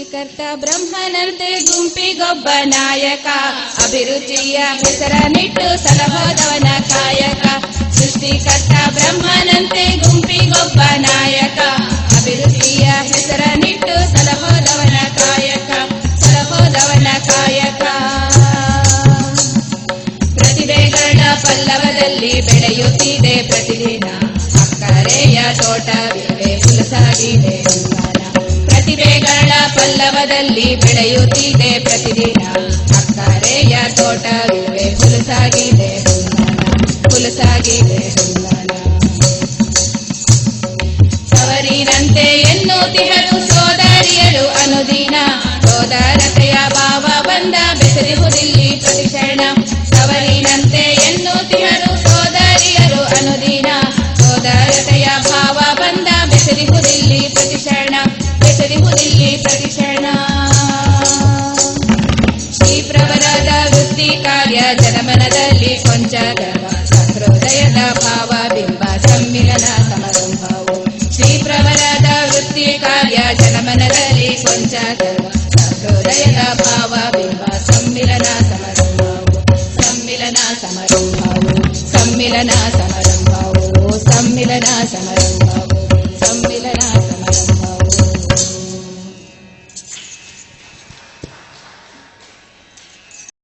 ಸೃಷ್ಟಿಕರ್ತ ಬ್ರಹ್ಮನಂತೆ ಗುಂಪಿಗೊಬ್ಬ ನಾಯಕ. ಅಭಿರುಚಿಯ ಹೆಸರ ನಿಟ್ಟು ಸಲಹೋದವನ ಕಾಯಕ. ಸೃಷ್ಟಿಕರ್ತ ಬ್ರಹ್ಮನಂತೆ ಗುಂಪಿಗೊಬ್ಬ ನಾಯಕ. ಅಭಿರುಚಿಯ ಹೆಸರನಿಟ್ಟು ಸಲಹೋದವನ ಕಾಯಕ. ಸಲಹೋದವನ ಕಾಯಕ. ಪ್ರತಿಭೆಗಳ ಪಲ್ಲವದಲ್ಲಿ ಬೆಳೆಯುತ್ತಿದೆ ಪ್ರತಿದಿನ. ಅಕ್ಕರೆಯ ತೋಟವಿದೆ, ಹುಲಸಾಗಿದೆ. ಪ್ರತಿಭೆಗಳ ಪಲ್ಲವದಲ್ಲಿ ಬೆಳೆಯುತ್ತಿದೆ ಪ್ರತಿದಿನ. ಅಕ್ಕರೆಯ ತೋಟವಿವೆ ಹುಲಸಾಗಿದೆ ಹುಲಸಾಗಿದೆ ಸವರಿನಂತೆ ಎನ್ನುತ್ತಿಹರು ಸೋದರಿಯರು ಅನುದಿನ. ಸೋದರತೆಯ ಭಾವ ಬಂದ ಬೆಸರಿಹುದಿಲ್ಲಿ ಪ್ರತಿಕ್ಷಣ ಕಾರ್ಯ ಜನಮನದಲ್ಲಿ ಕೊಂಚ ಗರ್ವ ಸಹೃದಯದ ಭಾವ ಬಿಂಬ ಸಮ್ಮಿಲನ ಸಮಾರಂಭವು ಶ್ರೀಪ್ರವರದ ವೃತ್ತಿ ಕಾರ್ಯ ಜನಮನದಲ್ಲಿ ಕೊಂಚ ಗರ್ವ ಸಹೃದಯದ ಭಾವ ಬಿಂಬ ಸಮ್ಮಿಲನ ಸಮಾರಂಭವು ಸಮ್ಮಿಲನ ಸಮಾರಂಭವು ಸಮ್ಮಿಲನ ಸಮಾರಂಭವು ಸಮ್ಮಿಲನ ಸಮಾರಂಭ